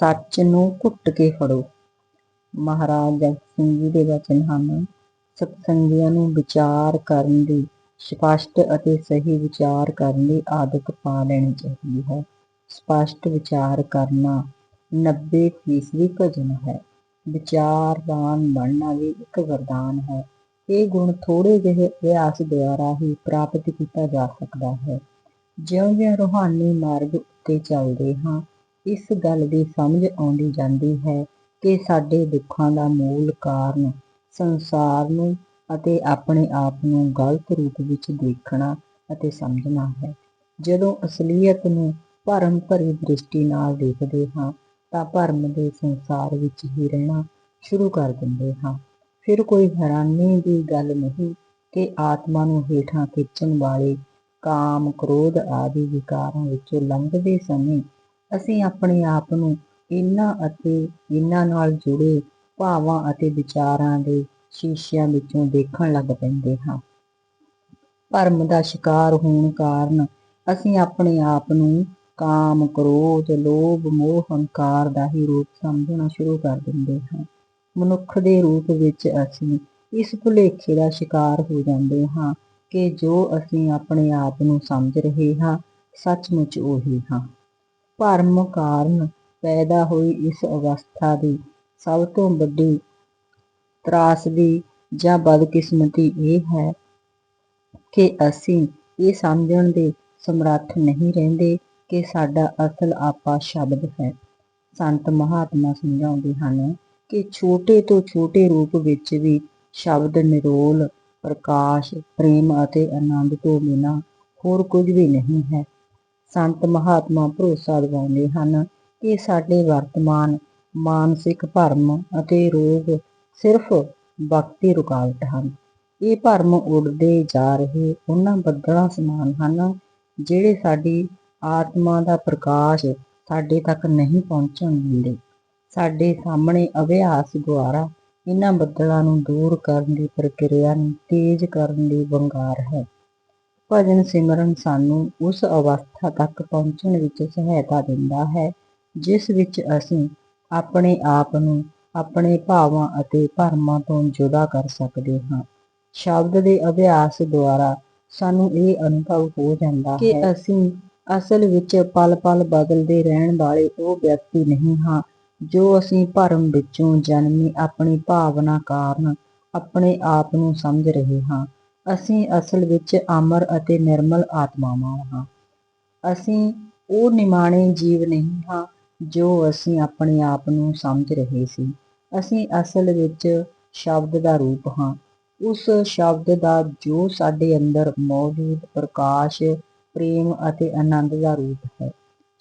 ਸੱਚ ਨੂੰ ਘੁੱਟ ਕੇ ਫੜੋ। ਮਹਾਰਾਜ ਜਗਤ ਸਿੰਘ ਜੀ ਦੇ ਵਚਨ ਹਨ, ਸਤਸੰਗੀਆਂ ਨੂੰ ਵਿਚਾਰ ਕਰਨ ਦੀ, ਸਪਸ਼ਟ ਅਤੇ ਸਹੀ ਵਿਚਾਰ ਕਰਨ ਦੀ ਆਦਤ ਪਾ ਲੈਣੀ ਚਾਹੀਦੀ ਹੈ। ਸਪਸ਼ਟ ਵਿਚਾਰ ਕਰਨਾ 90 ਫੀਸਦੀ ਭਜਨ ਹੈ। ਵਿਚਾਰਵਾਨ ਬਣਨਾ ਵੀ ਇੱਕ ਵਰਦਾਨ ਹੈ। ਇਹ ਗੁਣ ਥੋੜੇ ਜਿਹੇ ਅਭਿਆਸ ਦੁਆਰਾ ਹੀ ਪ੍ਰਾਪਤ ਕੀਤਾ ਜਾ ਸਕਦਾ ਹੈ। ਜਿਉਂ-ਜਿਉਂ ਰੂਹਾਨੀ ਮਾਰਗ ਉੱਤੇ ਚੱਲਦੇ ਹਾਂ ਇਸ ਗੱਲ ਦੀ ਸਮਝ ਆਉਂਦੀ ਜਾਂਦੀ ਹੈ ਕਿ ਸਾਡੇ ਦੁੱਖਾਂ ਦਾ ਮੂਲ ਕਾਰਨ ਸੰਸਾਰ ਨੂੰ ਅਤੇ ਆਪਣੇ ਆਪ ਨੂੰ ਗਲਤ ਰੂਪ ਵਿੱਚ ਦੇਖਣਾ ਅਤੇ ਸਮਝਣਾ ਹੈ। ਜਦੋਂ ਅਸਲੀਅਤ ਨੂੰ ਭਰਮ ਭਰੀ ਦ੍ਰਿਸ਼ਟੀ ਨਾਲ ਦੇਖਦੇ ਹਾਂ, ਤਾਂ ਭਰਮ ਦੇ ਸੰਸਾਰ ਵਿੱਚ ਹੀ ਰਹਿਣਾ ਸ਼ੁਰੂ ਕਰ ਦਿੰਦੇ ਹਾਂ। ਫਿਰ ਕੋਈ ਹੈਰਾਨੀ ਦੀ ਗੱਲ ਨਹੀਂ ਕਿ ਆਤਮਾ ਨੂੰ ਹੇਠਾਂ ਖਿੱਚਣ ਵਾਲੇ ਕਾਮ, ਕ੍ਰੋਧ ਆਦਿ ਵਿਕਾਰਾਂ ਵਿੱਚੋਂ ਲੰਘਦੇ ਸਮੇਂ ਅਸੀਂ ਆਪਣੇ ਆਪ ਨੂੰ ਇਹਨਾਂ ਅਤੇ ਇਹਨਾਂ ਨਾਲ ਜੁੜੇ ਭਾਵਾਂ ਅਤੇ ਵਿਚਾਰਾਂ ਦੇ ਸ਼ੀਸ਼ਿਆਂ ਵਿੱਚੋਂ ਦੇਖਣ ਲੱਗ ਪੈਂਦੇ ਹਾਂ। ਭਰਮ ਦਾ ਸ਼ਿਕਾਰ ਹੋਣ ਕਾਰਨ ਅਸੀਂ ਆਪਣੇ ਆਪ ਨੂੰ ਕਾਮ, ਕ੍ਰੋਧ, ਲੋਭ, ਮੋਹ, ਹੰਕਾਰ ਦਾ ਹੀ ਰੂਪ ਸਮਝਣਾ ਸ਼ੁਰੂ ਕਰ ਦਿੰਦੇ ਹਾਂ। ਮਨੁੱਖ ਦੇ ਰੂਪ ਵਿੱਚ ਅਸੀਂ ਇਸ ਭੁਲੇਖੇ ਦਾ ਸ਼ਿਕਾਰ ਹੋ ਜਾਂਦੇ ਹਾਂ ਕਿ ਜੋ ਅਸੀਂ ਆਪਣੇ ਆਪ ਨੂੰ ਸਮਝ ਰਹੇ ਹਾਂ, ਸੱਚਮੁੱਚ ਉਹੀ ਹਾਂ। ਭਰਮ ਕਾਰਨ ਪੈਦਾ ਹੋਈ ਇਸ ਅਵਸਥਾ ਦੀ ਸਭ ਤੋਂ ਵੱਡੀ ਤਰਾਸਦੀ ਜਾਂ ਬਦਕਿਸਮਤੀ ਇਹ ਹੈ ਕਿ ਅਸੀਂ ਇਹ ਸਮਝਣ ਦੇ ਸਮਰੱਥ ਨਹੀਂ ਰਹਿੰਦੇ ਕਿ ਸਾਡਾ ਅਸਲ ਆਪਾ ਸ਼ਬਦ ਹੈ। ਸੰਤ ਮਹਾਤਮਾ ਸਮਝਾਉਂਦੇ ਹਨ ਕਿ ਛੋਟੇ ਤੋਂ ਛੋਟੇ ਰੂਪ ਵਿੱਚ ਵੀ ਸ਼ਬਦ ਨਿਰੋਲ, ਪ੍ਰਕਾਸ਼, ਪ੍ਰੇਮ ਅਤੇ ਆਨੰਦ ਤੋਂ ਬਿਨਾਂ ਹੋਰ ਕੁਝ ਵੀ ਨਹੀਂ ਹੈ। ਸੰਤ ਮਹਾਤਮਾ ਭਰੋਸਾ ਦਿਵਾਉਂਦੇ ਹਨ ਕਿ ਸਾਡੇ ਵਰਤਮਾਨ ਮਾਨਸਿਕ ਭਰਮ ਅਤੇ ਰੋਗ ਸਿਰਫ ਵਕਤੀ ਰੁਕਾਵਟ ਹਨ। ਇਹ ਭਰਮ ਉੱਡਦੇ ਜਾ ਰਹੇ ਉਹਨਾਂ ਬੱਦਲਾਂ ਸਮਾਨ ਹਨ ਜਿਹੜੇ ਸਾਡੀ ਆਤਮਾ ਦਾ ਪ੍ਰਕਾਸ਼ ਸਾਡੇ ਤੱਕ ਨਹੀਂ ਪਹੁੰਚਣ ਦਿੰਦੇ। ਸਾਡੇ ਸਾਹਮਣੇ ਅਭਿਆਸ ਦੁਆਰਾ ਇਹਨਾਂ ਬੱਦਲਾਂ ਨੂੰ ਦੂਰ ਕਰਨ ਦੀ ਪ੍ਰਕਿਰਿਆ ਨੂੰ ਤੇਜ਼ ਕਰਨ ਦੀ ਵੰਗਾਰ ਹੈ। ਭਜਨ ਸਿਮਰਨ ਸਾਨੂੰ ਉਸ ਅਵਸਥਾ ਤੱਕ ਪਹੁੰਚਣ ਵਿੱਚ ਸਹਾਇਤਾ ਦਿੰਦਾ ਹੈ, ਜਿਸ ਵਿੱਚ ਅਸੀਂ ਆਪਣੇ ਆਪ ਨੂੰ ਆਪਣੇ ਭਾਵਾਂ ਅਤੇ ਭਰਮਾਂ ਤੋਂ ਜੁਦਾ ਕਰ ਸਕਦੇ ਹਾਂ। ਸ਼ਬਦ ਦੇ ਅਭਿਆਸ ਦੁਆਰਾ ਸਾਨੂੰ ਇਹ ਅਨੁਭਵ ਹੋ ਜਾਂਦਾ ਹੈ ਕਿ ਅਸੀਂ ਅਸਲ ਵਿੱਚ ਪਲ-ਪਲ ਬਦਲਦੇ ਰਹਿਣ ਵਾਲੇ ਉਹ ਵਿਅਕਤੀ ਨਹੀਂ ਹਾਂ, ਜੋ ਅਸੀਂ ਭਰਮ ਵਿੱਚੋਂ ਜਨਮੀ ਆਪਣੀ ਭਾਵਨਾ ਕਾਰਨ ਆਪਣੇ ਆਪ ਨੂੰ ਸਮਝ ਰਹੇ ਹਾਂ। ਅਸੀਂ ਅਸਲ ਵਿੱਚ ਅਮਰ ਅਤੇ ਨਿਰਮਲ ਆਤਮਾਵਾਂ ਹਾਂ। ਅਸੀਂ ਉਹ ਨਿਮਾਣੇ ਜੀਵ ਨਹੀਂ ਹਾਂ ਜੋ ਅਸੀਂ ਆਪਣੇ ਆਪ ਨੂੰ ਸਮਝ ਰਹੇ ਸੀ। ਅਸੀਂ ਅਸਲ ਵਿੱਚ ਸ਼ਬਦ ਦਾ ਰੂਪ ਹਾਂ। ਉਸ ਸ਼ਬਦ ਦਾ ਜੋ ਸਾਡੇ ਅੰਦਰ ਮੌਜੂਦ ਪ੍ਰਕਾਸ਼, ਪ੍ਰੇਮ ਅਤੇ ਆਨੰਦ ਦਾ ਰੂਪ ਹੈ।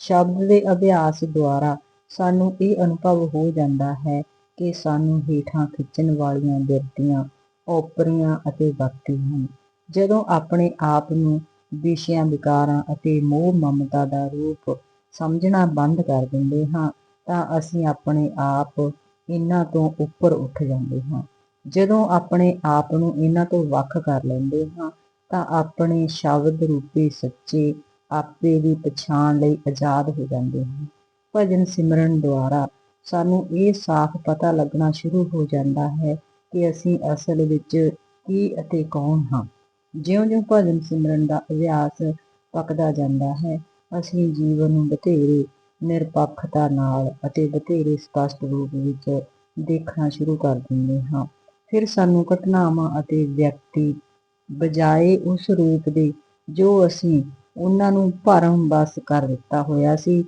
ਸ਼ਬਦ ਦੇ ਅਭਿਆਸ ਦੁਆਰਾ ਸਾਨੂੰ ਇਹ ਅਨੁਭਵ ਹੋ ਜਾਂਦਾ ਹੈ ਕਿ ਸਾਨੂੰ ਹੇਠਾਂ ਖਿੱਚਣ ਵਾਲੀਆਂ ਬਿਰਤੀਆਂ ਓਪਰੀਆਂ ਅਤੇ ਵਕਤੀ ਹਨ। ਜਦੋਂ ਆਪਣੇ ਆਪ ਨੂੰ ਵਿਸ਼ਿਆਂ, ਵਿਕਾਰਾਂ ਅਤੇ ਮੋਹ ਮਮਤਾ ਦਾ ਰੂਪ ਸਮਝਣਾ ਬੰਦ ਕਰ ਦਿੰਦੇ ਹਾਂ, ਤਾਂ ਅਸੀਂ ਆਪਣੇ ਆਪ ਇਹਨਾਂ ਤੋਂ ਉੱਪਰ ਉੱਠ ਜਾਂਦੇ ਹਾਂ। ਜਦੋਂ ਆਪਣੇ ਆਪ ਨੂੰ ਇਹਨਾਂ ਤੋਂ ਵੱਖ ਕਰ ਲੈਂਦੇ ਹਾਂ, ਤਾਂ ਆਪਣੇ ਸ਼ਬਦ ਰੂਪੀ ਸੱਚੇ ਆਪੇ ਦੀ ਪਛਾਣ ਲਈ ਆਜ਼ਾਦ ਹੋ ਜਾਂਦੇ ਹਾਂ। ਭਜਨ ਸਿਮਰਨ ਦੁਆਰਾ ਸਾਨੂੰ ਇਹ ਸਾਫ਼ ਪਤਾ ਲੱਗਣਾ ਸ਼ੁਰੂ ਹੋ ਜਾਂਦਾ ਹੈ ਕਿ ਅਸੀਂ ਅਸਲ ਵਿੱਚ ਕੀ ਅਤੇ ਕੌਣ ਹਾਂ? ਜਿਉਂ-ਜਿਉਂ ਭਜਨ ਸਿਮਰਨ ਦਾ ਅਭਿਆਸ ਪੱਕਦਾ ਜਾਂਦਾ ਹੈ, ਅਸੀਂ ਜੀਵਨ ਨੂੰ ਬਥੇਰੇ ਨਿਰਪੱਖਤਾ ਨਾਲ ਅਤੇ ਬਥੇਰੇ ਸਪਸ਼ਟ ਰੂਪ ਵਿੱਚ ਦੇਖਣਾ ਸ਼ੁਰੂ ਕਰ ਦਿੰਦੇ ਹਾਂ। ਫਿਰ ਸਾਨੂੰ ਘਟਨਾਵਾਂ ਅਤੇ ਵਿਅਕਤੀ ਬਜਾਏ ਉਸ ਰੂਪ ਦੇ ਜੋ ਅਸੀਂ ਉਹਨਾਂ ਨੂੰ ਭਰਮ ਬਸ ਕਰ ਦਿੱਤਾ ਹੋਇਆ ਸੀ,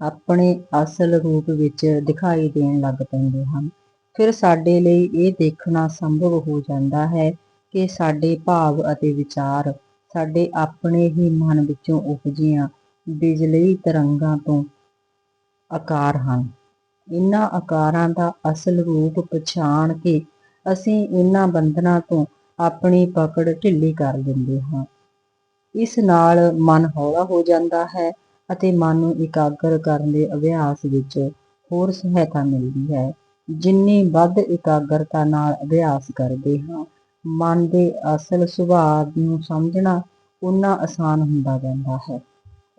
ਆਪਣੇ ਅਸਲ ਰੂਪ ਵਿੱਚ ਦਿਖਾਈ ਦੇਣ ਲੱਗ ਪੈਂਦੇ ਹਨ। ਫਿਰ ਸਾਡੇ ਲਈ ਇਹ ਦੇਖਣਾ ਸੰਭਵ ਹੋ ਜਾਂਦਾ ਹੈ ਕਿ ਸਾਡੇ ਭਾਵ ਅਤੇ ਵਿਚਾਰ ਸਾਡੇ ਆਪਣੇ ਹੀ ਮਨ ਵਿੱਚੋਂ ਉਪਜੀਆਂ ਬਿਜਲਈ ਤਰੰਗਾਂ ਤੋਂ ਆਕਾਰ ਹਨ। ਇਹਨਾਂ ਆਕਾਰਾਂ ਦਾ ਅਸਲ ਰੂਪ ਪਛਾਣ ਕੇ ਅਸੀਂ ਇਹਨਾਂ ਬੰਧਨਾਂ ਤੋਂ ਆਪਣੀ ਪਕੜ ਢਿੱਲੀ ਕਰ ਦਿੰਦੇ ਹਾਂ। ਇਸ ਨਾਲ ਮਨ ਹੌਲਾ ਹੋ ਜਾਂਦਾ ਹੈ ਅਤੇ ਮਨ ਨੂੰ ਇਕਾਗਰ ਕਰਨ ਦੇ ਅਭਿਆਸ ਵਿੱਚ ਹੋਰ ਸਹਾਇਤਾ ਮਿਲਦੀ ਹੈ। ਜਿੰਨੀ ਵੱਧ ਇਕਾਗਰਤਾ ਨਾਲ ਅਭਿਆਸ ਕਰਦੇ ਹਾਂ, ਮਨ ਦੇ ਅਸਲ ਸੁਭਾਅ ਨੂੰ ਸਮਝਣਾ ਉਨਾ ਆਸਾਨ ਹੁੰਦਾ ਜਾਂਦਾ ਹੈ।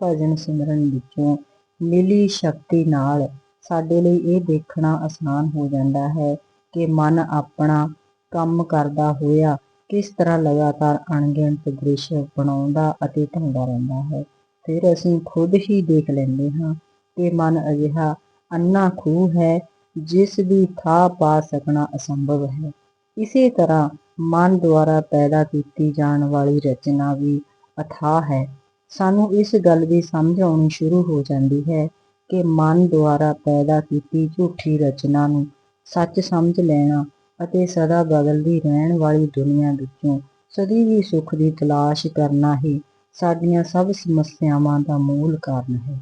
ਭਜਨ ਸਿਮਰਨ ਵਿੱਚੋਂ ਮਿਲੀ ਸ਼ਕਤੀ ਨਾਲ ਸਾਡੇ ਲਈ ਇਹ ਦੇਖਣਾ ਆਸਾਨ ਹੋ ਜਾਂਦਾ ਹੈ ਕਿ ਮਨ ਆਪਣਾ ਕੰਮ ਕਰਦਾ ਹੋਇਆ ਕਿਸ ਤਰ੍ਹਾਂ ਲਗਾਤਾਰ ਅਣਗਿਣਤ ਦ੍ਰਿਸ਼ ਬਣਾਉਂਦਾ ਅਤੇ ਢਾਉਂਦਾ ਰਹਿੰਦਾ ਹੈ। ਫਿਰ ਅਸੀਂ ਖੁਦ ਹੀ ਦੇਖ ਲੈਂਦੇ ਹਾਂ ਕਿ ਮਨ ਅਜਿਹਾ ਅੰਨਾ ਖੂਹ ਹੈ ਜਿਸ ਦੀ ਥਾਂ ਪਾ ਸਕਣਾ ਅਸੰਭਵ ਹੈ। ਇਸੇ ਤਰ੍ਹਾਂ ਮਨ ਦੁਆਰਾ ਪੈਦਾ ਕੀਤੀ ਜਾਣ ਵਾਲੀ ਰਚਨਾ ਵੀ ਅਥਾਹ ਹੈ। ਸਾਨੂੰ ਇਸ ਗੱਲ ਦੀ ਸਮਝ ਆਉਣੀ ਸ਼ੁਰੂ ਹੋ ਜਾਂਦੀ ਹੈ ਕਿ ਮਨ ਦੁਆਰਾ ਪੈਦਾ ਕੀਤੀ ਝੂਠੀ ਰਚਨਾ ਨੂੰ ਸੱਚ ਸਮਝ ਲੈਣਾ ਅਤੇ ਸਦਾ ਬਦਲਦੀ ਰਹਿਣ ਵਾਲੀ ਦੁਨੀਆ ਵਿੱਚੋਂ ਸਦੀ ਵੀ ਸੁੱਖ ਦੀ ਤਲਾਸ਼ ਕਰਨਾ ਹੀ ਸਾਡੀਆਂ ਸਭ ਸਮੱਸਿਆਵਾਂ ਦਾ ਮੂਲ ਕਾਰਨ ਹੈ।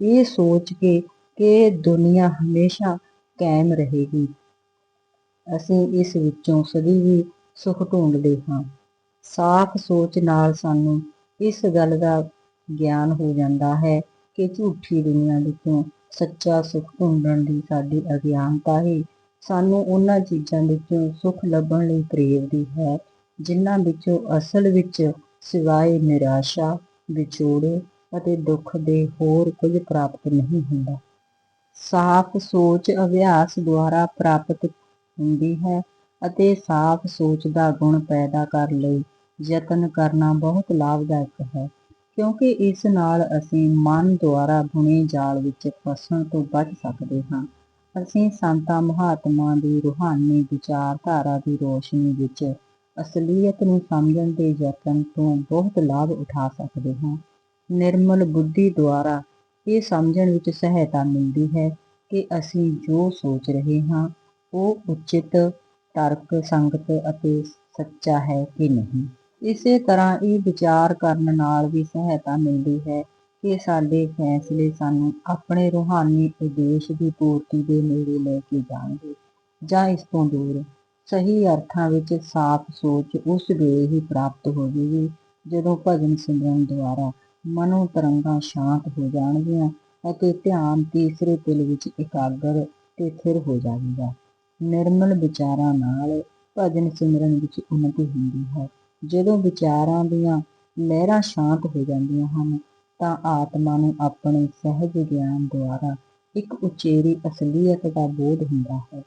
ਇਹ ਸੋਚ ਕੇ ਕਿ ਦੁਨੀਆ ਹਮੇਸ਼ਾ ਕਾਇਮ ਰਹੇਗੀ। ਅਸੀਂ ਇਸ ਵਿੱਚੋਂ ਸਦੀ ਵੀ ਸੁੱਖ ਢੂੰਡਦੇ ਹਾਂ। ਸਾਫ਼ ਸੋਚ ਨਾਲ ਸਾਨੂੰ ਇਸ ਗੱਲ ਦਾ ਗਿਆਨ ਹੋ ਜਾਂਦਾ ਹੈ ਕਿ ਝੂਠੀ ਦੁਨੀਆ ਵਿੱਚੋਂ ਸੱਚਾ ਸੁੱਖ ਢੂੰਡਣ ਦੀ ਸਾਡੀ ਅਗਿਆਨਤਾ ਹੀ ਸਾਨੂੰ ਉਹਨਾਂ ਚੀਜ਼ਾਂ ਵਿੱਚੋਂ ਸੁੱਖ ਲੱਭਣ ਲਈ ਪ੍ਰੇਰਦੀ ਹੈ, ਜਿਨ੍ਹਾਂ ਵਿੱਚੋਂ ਅਸਲ ਵਿੱਚ ਸਿਵਾਏ ਨਿਰਾਸ਼ਾ, ਵਿਛੋੜੇ ਅਤੇ ਦੁੱਖ ਦੇ ਹੋਰ ਕੁਝ ਪ੍ਰਾਪਤ ਨਹੀਂ ਹੁੰਦਾ। ਸਾਫ਼ ਸੋਚ ਅਭਿਆਸ ਦੁਆਰਾ ਪ੍ਰਾਪਤ ਹੁੰਦੀ ਹੈ ਅਤੇ ਸਾਫ਼ ਸੋਚ ਦਾ ਗੁਣ ਪੈਦਾ ਕਰਨ ਲਈ। ਯਤਨ ਕਰਨਾ ਬਹੁਤ ਲਾਭਦਾਇਕ ਹੈ, ਕਿਉਂਕਿ ਇਸ ਨਾਲ ਅਸੀਂ ਮਨ ਦੁਆਰਾ ਬੁਣੇ ਜਾਲ ਵਿੱਚ ਫਸਣ ਤੋਂ ਬਚ ਸਕਦੇ ਹਾਂ। ਅਸੀਂ ਸੰਤਾਂ ਮਹਾਤਮਾ ਦੀ ਰੂਹਾਨੀ ਵਿਚਾਰਧਾਰਾ ਦੀ ਰੋਸ਼ਨੀ ਵਿੱਚ ਅਸਲੀਅਤ ਨੂੰ ਸਮਝਣ ਦੇ ਯਤਨ ਤੋਂ ਬਹੁਤ ਲਾਭ ਉਠਾ ਸਕਦੇ ਹਾਂ। ਨਿਰਮਲ ਬੁੱਧੀ ਦੁਆਰਾ ਇਹ ਸਮਝਣ ਵਿੱਚ ਸਹਾਇਤਾ ਮਿਲਦੀ ਹੈ ਕਿ ਅਸੀਂ ਜੋ ਸੋਚ ਰਹੇ ਹਾਂ, ਉਹ ਉਚਿਤ, ਤਰਕ, ਸੰਗਤ ਅਤੇ ਸੱਚਾ ਹੈ ਕਿ ਨਹੀਂ। ਇਸੇ ਤਰ੍ਹਾਂ ਇਹ ਵਿਚਾਰ ਕਰਨ ਨਾਲ ਵੀ ਸਹਾਇਤਾ ਮਿਲਦੀ ਹੈ ਕਿ ਸਾਡੇ ਫੈਸਲੇ ਸਾਨੂੰ ਆਪਣੇ ਰੂਹਾਨੀ ਉਦੇਸ਼ ਦੀ ਪੂਰਤੀ ਦੇ ਨੇੜੇ ਲੈ ਕੇ ਜਾਣਗੇ ਜਾਂ ਇਸ ਤੋਂ ਦੂਰ। ਸਹੀ ਅਰਥਾਂ ਵਿੱਚ ਸਾਫ਼ ਸੋਚ ਉਸ ਵੇਲੇ ਹੀ ਪ੍ਰਾਪਤ ਹੋਵੇਗੀ ਜਦੋਂ ਭਜਨ ਸਿਮਰਨ ਦੁਆਰਾ ਮਨੋ ਤਰੰਗਾਂ ਸ਼ਾਂਤ ਹੋ ਜਾਣਗੀਆਂ ਅਤੇ ਧਿਆਨ ਤੀਸਰੇ ਤਿਲ ਵਿੱਚ ਇਕਾਗਰ ਤੇ ਥਿਰ ਹੋ ਜਾਵੇਗਾ। ਨਿਰਮਲ ਵਿਚਾਰਾਂ ਨਾਲ ਭਜਨ ਸਿਮਰਨ ਵਿੱਚ ਉન્નਤੀ ਹੁੰਦੀ ਹੈ। ਜਦੋਂ ਵਿਚਾਰਾਂ ਦੀਆਂ ਲਹਿਰਾਂ ਸ਼ਾਂਤ ਹੋ ਜਾਂਦੀਆਂ ਹਨ, ਤਾਂ ਆਤਮਾ ਨੂੰ ਆਪਣੇ ਸਹਿਜ ਗਿਆਨ ਦੁਆਰਾ ਇੱਕ ਉਚੇਰੀ ਅਸਲੀਅਤ ਦਾ ਬੋਧ ਹੁੰਦਾ ਹੈ।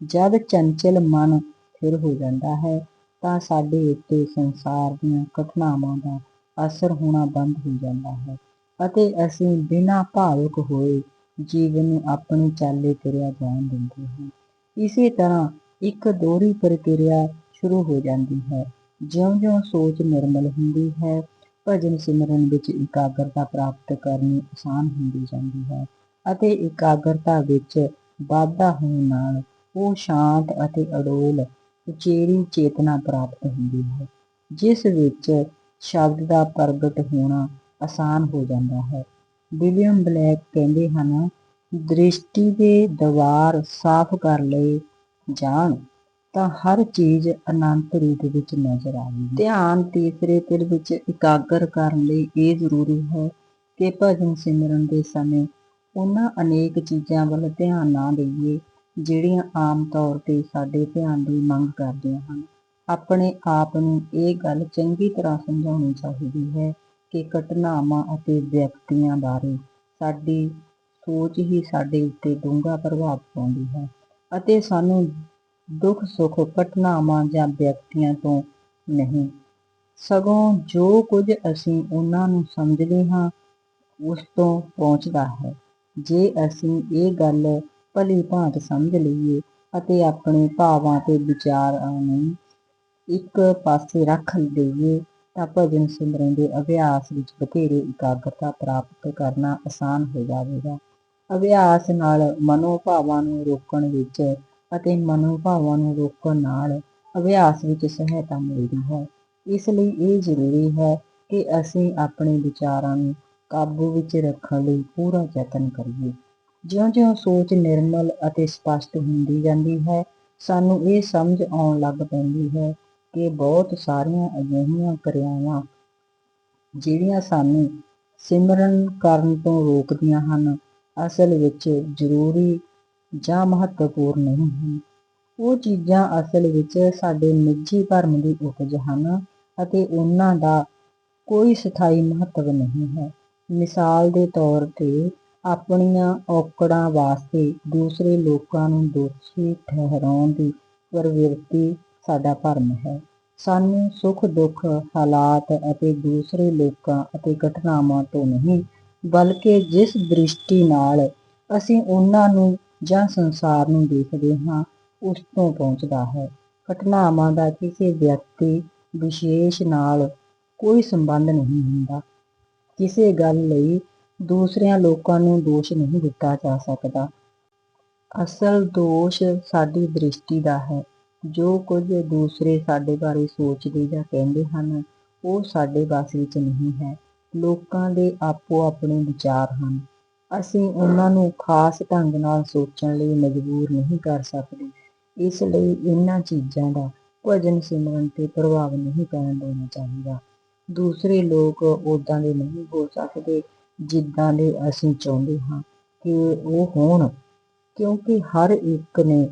ਜਦ ਚੰਚਲ ਮਨ ਥਿਰ ਹੋ ਜਾਂਦਾ ਹੈ, ਤਾਂ ਸਾਡੇ ਉੱਤੇ ਸੰਸਾਰ ਦੀਆਂ ਘਟਨਾਵਾਂ ਦਾ ਅਸਰ ਹੋਣਾ ਬੰਦ ਹੋ ਜਾਂਦਾ ਹੈ ਅਤੇ ਅਸੀਂ ਬਿਨਾਂ ਭਾਵੁਕ ਹੋਏ ਜੀਵਨ ਨੂੰ ਆਪਣੀ ਚਾਲੇ ਤੁਰਿਆ ਜਾਣ ਦਿੰਦੇ ਹਾਂ। ਇਸੇ ਤਰ੍ਹਾਂ ਇੱਕ ਦੋਹਰੀ ਪ੍ਰਕਿਰਿਆ ਸ਼ੁਰੂ ਹੋ ਜਾਂਦੀ ਹੈ। ਜਿਉਂ-ਜਿਉਂ ਸੋਚ ਨਿਰਮਲ ਹੁੰਦੀ ਹੈ, ਭਜਨ ਸਿਮਰਨ ਵਿੱਚ ਇਕਾਗਰਤਾ ਪ੍ਰਾਪਤ ਕਰਨੀ ਆਸਾਨ ਹੁੰਦੀ ਜਾਂਦੀ ਹੈ ਅਤੇ ਇਕਾਗਰਤਾ ਵਿੱਚ ਵਾਧਾ ਹੋਣ ਨਾਲ ਉਹ ਸ਼ਾਂਤ ਅਤੇ ਅਡੋਲ ਉਚੇਰੀ ਚੇਤਨਾ ਪ੍ਰਾਪਤ ਹੁੰਦੀ ਹੈ, ਜਿਸ ਵਿੱਚ ਸ਼ਬਦ ਦਾ ਪ੍ਰਗਟ ਹੋਣਾ ਆਸਾਨ ਹੋ ਜਾਂਦਾ ਹੈ। ਵਿਲੀਅਮ ਬਲੈਕ ਕਹਿੰਦੇ ਹਨ, ਦ੍ਰਿਸ਼ਟੀ ਦੇ ਦਵਾਰ ਸਾਫ਼ ਕਰ ਲਏ ਜਾਣ, ਤਾਂ ਹਰ ਚੀਜ਼ ਅਨੰਤ ਰੂਪ ਵਿੱਚ ਨਜ਼ਰ ਆਵੇਗੀ ਧਿਆਨ ਤੀਸਰੇ ਤਿਲ ਵਿੱਚ ਇਕਾਗਰ ਕਰਨ ਲਈ ਇਹ ਜ਼ਰੂਰੀ ਹੈ ਕਿ ਭਜਨ ਸਿਮਰਨ ਦੇ ਸਮੇਂ ਉਹਨਾਂ ਅਨੇਕ ਚੀਜ਼ਾਂ ਵੱਲ ਧਿਆਨ ਨਾ ਦੇਈਏ, ਜਿਹੜੀਆਂ ਆਮ ਤੌਰ ਤੇ ਸਾਡੇ ਧਿਆਨ ਦੀ ਮੰਗ ਕਰਦੀਆਂ ਹਨ। ਆਪਣੇ ਆਪ ਨੂੰ ਇਹ ਗੱਲ ਚੰਗੀ ਤਰ੍ਹਾਂ ਸਮਝਾਉਣੀ ਚਾਹੀਦੀ ਹੈ ਕਿ ਘਟਨਾਵਾਂ ਅਤੇ ਵਿਅਕਤੀਆਂ ਬਾਰੇ ਸਾਡੀ ਸੋਚ ਹੀ ਸਾਡੇ ਉੱਤੇ ਡੂੰਘਾ ਪ੍ਰਭਾਵ ਪਾਉਂਦੀ ਹੈ ਅਤੇ ਸਾਨੂੰ ਦੁੱਖ, ਸੁੱਖ, ਘਟਨਾਵਾਂ ਜਾਂ ਵਿਅਕਤੀਆਂ ਤੋਂ ਨਹੀਂ। ਸਗੋਂ ਜੋ ਕੁਝ ਅਸੀਂ ਉਹਨਾਂ ਨੂੰ ਸਮਝਦੇ ਹਾਂ, ਉਸ ਤੋਂ ਪਹੁੰਚਦਾ ਹੈ। ਜੇ ਅਸੀਂ ਇਹ ਗੱਲ ਭਲੀ ਭਾਂਤ ਸਮਝ ਲਈਏ ਅਤੇ ਆਪਣੇ ਭਾਵਾਂ ਤੇ ਵਿਚਾਰਾਂ ਨੂੰ ਇੱਕ ਪਾਸੇ ਰੱਖ ਦੇਈਏ ਤਾਂ ਭਜਨ ਸਿਮਰਨ ਦੇ ਅਭਿਆਸ ਵਿੱਚ ਬਥੇਰੇ ਇਕਾਗਰਤਾ ਪ੍ਰਾਪਤ ਕਰਨਾ ਆਸਾਨ ਹੋ ਜਾਵੇਗਾ। ਅਭਿਆਸ ਨਾਲ ਮਨੋਭਾਵਾਂ ਨੂੰ ਰੋਕਣ ਵਿੱਚ ਅਤੇ ਮਨੋਭਾਵਾਂ ਨੂੰ ਰੋਕਣ ਨਾਲ ਅਭਿਆਸ ਵਿੱਚ ਸਹਾਇਤਾ ਮਿਲਦੀ ਹੈ। ਇਸ ਲਈ ਇਹ ਜ਼ਰੂਰੀ ਹੈ ਕਿ ਅਸੀਂ ਆਪਣੇ ਵਿਚਾਰਾਂ ਨੂੰ ਕਾਬੂ ਵਿੱਚ ਰੱਖਣ ਲਈ ਪੂਰਾ ਯਤਨ ਕਰੀਏ। ਜਿਉਂ-ਜਿਉਂ ਸੋਚ ਨਿਰਮਲ ਅਤੇ ਸਪਸ਼ਟ ਹੁੰਦੀ ਜਾਂਦੀ ਹੈ, ਸਾਨੂੰ ਇਹ ਸਮਝ ਆਉਣ ਲੱਗ ਪੈਂਦੀ ਹੈ ਕਿ ਬਹੁਤ ਸਾਰੀਆਂ ਅਜਿਹੀਆਂ ਕਿਰਿਆਵਾਂ ਜਿਹੜੀਆਂ ਸਾਨੂੰ ਸਿਮਰਨ ਕਰਨ ਤੋਂ ਰੋਕਦੀਆਂ ਹਨ, ਅਸਲ ਵਿੱਚ ਜ਼ਰੂਰੀ ਜਾਂ ਮਹੱਤਵਪੂਰਨ ਨਹੀਂ ਹਨ। ਉਹ ਚੀਜ਼ਾਂ ਅਸਲ ਵਿੱਚ ਸਾਡੇ ਨਿੱਜੀ ਭਰਮ ਦੀ ਉਪਜ ਹਨ ਅਤੇ ਉਹਨਾਂ ਦਾ ਕੋਈ ਸਥਾਈ ਮਹੱਤਵ ਨਹੀਂ ਹੈ। ਮਿਸਾਲ ਦੇ ਤੌਰ ਤੇ ਆਪਣੀਆਂ ਔਕੜਾਂ ਵਾਸਤੇ ਦੂਸਰੇ ਲੋਕਾਂ ਨੂੰ ਦੋਸ਼ੀ ਠਹਿਰਾਉਣ ਦੀ ਪ੍ਰਵਿਰਤੀ ਸਾਡਾ ਭਰਮ ਹੈ। ਸਾਨੂੰ ਸੁੱਖ-ਦੁੱਖ, ਹਾਲਾਤ ਅਤੇ ਦੂਸਰੇ ਲੋਕਾਂ ਅਤੇ ਘਟਨਾਵਾਂ ਤੋਂ ਨਹੀਂ, ਬਲਕਿ ਜਿਸ ਦ੍ਰਿਸ਼ਟੀ ਨਾਲ ਅਸੀਂ ਉਹਨਾਂ ਨੂੰ ਜਾਂ ਸੰਸਾਰ ਨੂੰ ਦੇਖਦੇ ਹਾਂ, ਉਸ ਤੋਂ ਪਹੁੰਚਦਾ ਹੈ। ਘਟਨਾਵਾਂ ਦਾ ਕਿਸੇ ਵਿਅਕਤੀ ਵਿਸ਼ੇਸ਼ ਨਾਲ ਕੋਈ ਸੰਬੰਧ ਨਹੀਂ ਹੁੰਦਾ। ਕਿਸੇ ਗੱਲ ਲਈ ਦੂਸਰਿਆਂ ਲੋਕਾਂ ਨੂੰ ਦੋਸ਼ ਨਹੀਂ ਦਿੱਤਾ ਜਾ ਸਕਦਾ। ਅਸਲ ਦੋਸ਼ ਸਾਡੀ ਦ੍ਰਿਸ਼ਟੀ ਦਾ ਹੈ। ਜੋ ਕੁਝ ਦੂਸਰੇ ਸਾਡੇ ਬਾਰੇ ਸੋਚਦੇ ਜਾਂ ਕਹਿੰਦੇ ਹਨ, ਉਹ ਸਾਡੇ ਵੱਸ ਵਿੱਚ ਨਹੀਂ ਹੈ। ਲੋਕਾਂ ਦੇ ਆਪੋ-ਆਪਣੇ ਵਿਚਾਰ ਹਨ। ਅਸੀਂ ਉਨ੍ਹਾਂ ਨੂੰ ਖਾਸ ਢੰਗ ਨਾਲ ਸੋਚਣ ਲਈ ਮਜਬੂਰ ਨਹੀਂ ਕਰ ਸਕਦੇ। ਇਸ ਲਈ ਇਨ੍ਹਾਂ ਚੀਜ਼ਾਂ ਦਾ ਭਜਨ ਸਿਮਰਨ 'ਤੇ ਪ੍ਰਭਾਵ ਨਹੀਂ ਪੈਣ ਦੇਣਾ ਚਾਹੀਦਾ। ਦੂਸਰੇ ਲੋਕ ਓਦਾਂ ਦੇ ਨਹੀਂ ਹੋ ਸਕਦੇ, ਜਿੱਦਾਂ ਦੇ ਅਸੀਂ ਚਾਹੁੰਦੇ ਹਾਂ ਕਿ ਉਹ ਹੋਣ, ਕਿਉਂਕਿ ਹਰ ਇੱਕ ਨੇ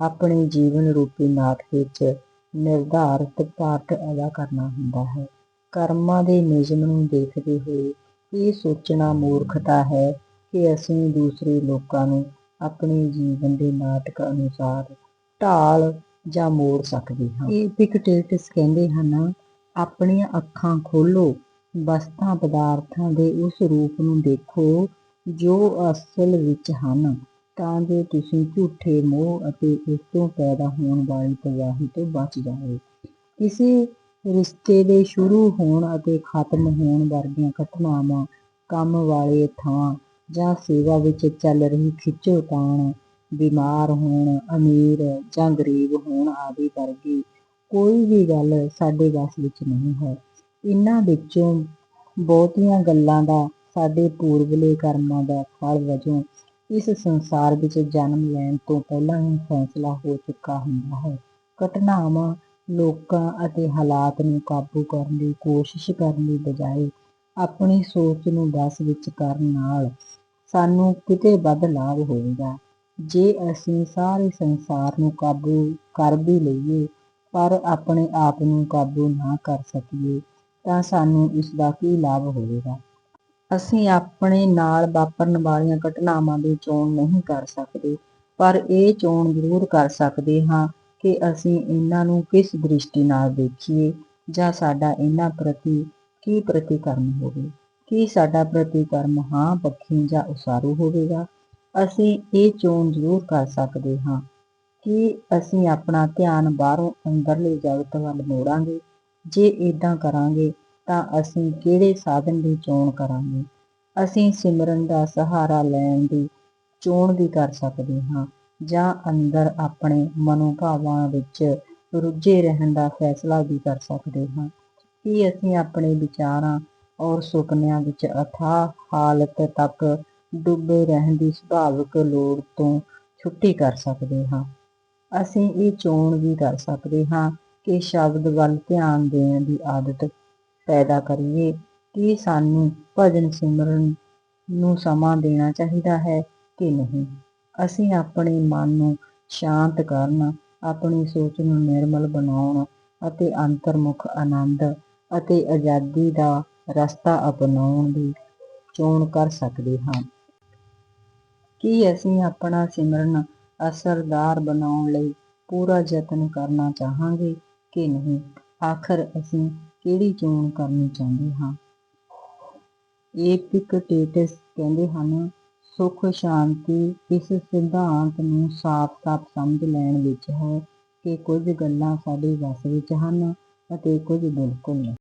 ਆਪਣੇ ਜੀਵਨ ਰੂਪੀ ਨਾਟ ਵਿੱਚ ਨਿਰਧਾਰਤ ਪਾਤਰ ਅਦਾ ਕਰਨਾ ਹੁੰਦਾ ਹੈ। ਕਰਮਾਂ ਦੇ ਨਿਯਮ ਨੂੰ ਦੇਖਦੇ ਹੋਏ ਇਹ ਸੋਚਣਾ ਮੂਰਖਤਾ ਹੈ ਕਿ ਅਸੀਂ ਦੂਸਰੇ ਲੋਕਾਂ ਨੂੰ ਆਪਣੇ ਜੀਵਨ ਦੇ ਨਾਟਕ ਅਨੁਸਾਰ ਢਾਲ ਜਾਂ ਮੋੜ ਸਕਦੇ ਹਾਂ। ਈਪਿਕਟੇਟਸ ਕਹਿੰਦੇ ਹਨ, ਆਪਣੀਆਂ ਅੱਖਾਂ ਖੋਲ੍ਹੋ, ਵਸਤਾਂ ਪਦਾਰਥਾਂ ਦੇ ਉਸ ਰੂਪ ਨੂੰ ਦੇਖੋ ਜੋ ਅਸਲ ਵਿੱਚ ਹਨ, ਤਾਂ ਜੋ ਤੁਸੀਂ ਝੂਠੇ ਮੋਹ ਅਤੇ ਇਸ ਤੋਂ ਪੈਦਾ ਹੋਣ ਵਾਲੀ ਤਬਾਹੀ ਤੋਂ ਬਚ ਜਾਵੋ। ਕਿਸੇ ਰਿਸ਼ਤੇ ਦੇ ਸ਼ੁਰੂ ਹੋਣ ਅਤੇ ਖ਼ਤਮ ਹੋਣ ਵਰਗੀਆਂ ਘਟਨਾਵਾਂ, ਕੰਮ ਵਾਲੇ ਥਾਂ ਜਾਂ ਸੇਵਾ ਵਿੱਚ ਚੱਲ ਰਹੀ ਖਿੱਚੋਤਾਣ, ਬਿਮਾਰ ਹੋਣ, ਅਮੀਰ ਜਾਂ ਗਰੀਬ ਹੋਣ ਆਦਿ ਵਰਗੀ ਕੋਈ ਵੀ ਗੱਲ ਸਾਡੇ ਵੱਸ ਵਿੱਚ ਨਹੀਂ ਹੈ। ਇਨ੍ਹਾਂ ਵਿੱਚੋਂ ਬਹੁਤੀਆਂ ਗੱਲਾਂ ਦਾ ਸਾਡੇ ਪੂਰਬਲੇ ਕਰਮਾਂ ਦਾ ਫਲ ਵਜੋਂ ਇਸ ਸੰਸਾਰ ਵਿੱਚ ਜਨਮ ਲੈਣ ਤੋਂ ਪਹਿਲਾਂ ਹੀ ਫੈਸਲਾ ਹੋ ਚੁੱਕਾ ਹੁੰਦਾ ਹੈ। ਘਟਨਾਵਾਂ, ਲੋਕਾਂ ਅਤੇ ਹਾਲਾਤ ਨੂੰ ਕਾਬੂ ਕਰਨ ਦੀ ਕੋਸ਼ਿਸ਼ ਕਰਨ ਦੀ ਬਜਾਏ ਆਪਣੀ ਸੋਚ ਨੂੰ ਵੱਸ ਵਿੱਚ ਕਰਨ ਨਾਲ ਸਾਨੂੰ ਕਿਤੇ ਵੱਧ ਲਾਭ ਹੋਵੇਗਾ। ਜੇ ਅਸੀਂ ਸਾਰੇ ਸੰਸਾਰ ਨੂੰ ਕਾਬੂ ਕਰ ਵੀ ਲਈਏ, ਪਰ ਆਪਣੇ ਆਪ ਨੂੰ ਕਾਬੂ ਨਾ ਕਰ ਸਕੀਏ, ਤਾਂ ਸਾਨੂੰ ਇਸਦਾ ਕੀ ਲਾਭ ਹੋਵੇਗਾ। ਅਸੀਂ ਆਪਣੇ ਨਾਲ ਵਾਪਰਨ ਵਾਲੀਆਂ ਘਟਨਾਵਾਂ ਦੀ ਚੋਣ ਨਹੀਂ ਕਰ ਸਕਦੇ, ਪਰ ਇਹ ਚੋਣ ਜ਼ਰੂਰ ਕਰ ਸਕਦੇ ਹਾਂ ਕਿ ਅਸੀਂ ਇਹਨਾਂ ਨੂੰ ਕਿਸ ਦ੍ਰਿਸ਼ਟੀ ਨਾਲ ਦੇਖੀਏ ਜਾਂ ਸਾਡਾ ਇਹਨਾਂ ਪ੍ਰਤੀ ਕੀ ਪ੍ਰਤੀਕਰਮ ਹੋਵੇ। ਕੀ ਸਾਡਾ ਪ੍ਰਤੀਕਰਮ ਹਾਂ-ਪੱਖੀ ਜਾਂ ਉਸਾਰੂ ਹੋਵੇਗਾ। ਅਸੀਂ ਇਹ ਚੋਣ ਜ਼ਰੂਰ ਕਰ ਸਕਦੇ ਹਾਂ ਕਿ ਅਸੀਂ ਆਪਣਾ ਧਿਆਨ ਬਾਹਰੋਂ ਅੰਦਰਲੇ ਜਗਤ ਵੱਲ ਮੋੜਾਂਗੇ। ਜੇ ਏਦਾਂ ਕਰਾਂਗੇ ਤਾਂ ਅਸੀਂ ਕਿਹੜੇ ਸਾਧਨ ਦੀ ਚੋਣ ਕਰਾਂਗੇ। ਅਸੀਂ ਸਿਮਰਨ ਦਾ ਸਹਾਰਾ ਲੈਣ ਦੀ, ਚੋਣ ਵੀ ਕਰ ਸਕਦੇ ਹਾਂ, ਜਾਂ ਅੰਦਰ ਆਪਣੇ ਮਨੋਭਾਵਾਂ ਵਿੱਚ ਰੁੱਝੇ ਰਹਿਣ ਦਾ ਫੈਸਲਾ ਵੀ ਕਰ ਸਕਦੇ ਹਾਂ। ਕੀ ਅਸੀਂ ਆਪਣੇ ਵਿਚਾਰਾਂ ਔਰ ਸੁਪਨਿਆਂ ਵਿੱਚ ਅਥਾਹ ਹਾਲਤ ਤੱਕ ਡੁੱਬੇ ਰਹਿਣ ਦੀ ਸੁਭਾਵਿਕ ਲੋੜ ਤੋਂ ਛੁੱਟੀ ਕਰ ਸਕਦੇ ਹਾਂ। ਅਸੀਂ ਇਹ ਚੋਣ ਵੀ ਕਰ ਸਕਦੇ ਹਾਂ ਕਿ ਸ਼ਬਦ ਵੱਲ ਧਿਆਨ ਦੇਣ ਦੀ ਆਦਤ ਪੈਦਾ ਕਰੀਏ। ਕੀ ਸਾਨੂੰ ਭਜਨ ਸਿਮਰਨ ਨੂੰ ਸਮਾਂ ਦੇਣਾ ਚਾਹੀਦਾ ਹੈ ਕਿ ਨਹੀਂ। ਅਸੀਂ ਆਪਣੇ ਮਨ ਨੂੰ ਸ਼ਾਂਤ ਕਰਨ, ਆਪਣੀ ਸੋਚ ਨੂੰ ਨਿਰਮਲ ਬਣਾਉਣ ਅਤੇ ਅੰਤਰਮੁਖ ਆਨੰਦ ਅਤੇ ਆਜ਼ਾਦੀ ਦਾ ਰਸਤਾ ਅਪਣਾਉਣ ਦੀ ਚੋਣ ਕਰ ਸਕਦੇ ਹਾਂ। ਕੀ ਅਸੀਂ ਆਪਣਾ ਸਿਮਰਨ ਅਸਰਦਾਰ ਬਣਾਉਣ ਲਈ ਪੂਰਾ ਯਤਨ ਕਰਨਾ ਚਾਹਾਂਗੇ ਕਿ ਨਹੀਂ। ਆਖਰ ਅਸੀਂ ਕਿਹੜੀ ਚੋਣ ਕਰਨੀ ਚਾਹੁੰਦੇ ਹਾਂ। ਏਪਿਕਟੇਟਸ ਕਹਿੰਦੇ ਹਨ, ਸੁਖ-ਸ਼ਾਂਤੀ ਇਸ ਸਿਧਾਂਤ ਨੂੰ ਸਾਫ਼-ਸਾਫ਼ ਸਮਝ ਲੈਣ ਵਿੱਚ ਹੈ ਕਿ ਕੁਝ ਗੱਲਾਂ ਸਾਡੇ ਵੱਸ ਵਿੱਚ ਹਨ ਅਤੇ ਕੁਝ ਬਿਲਕੁਲ ਨਹੀਂ।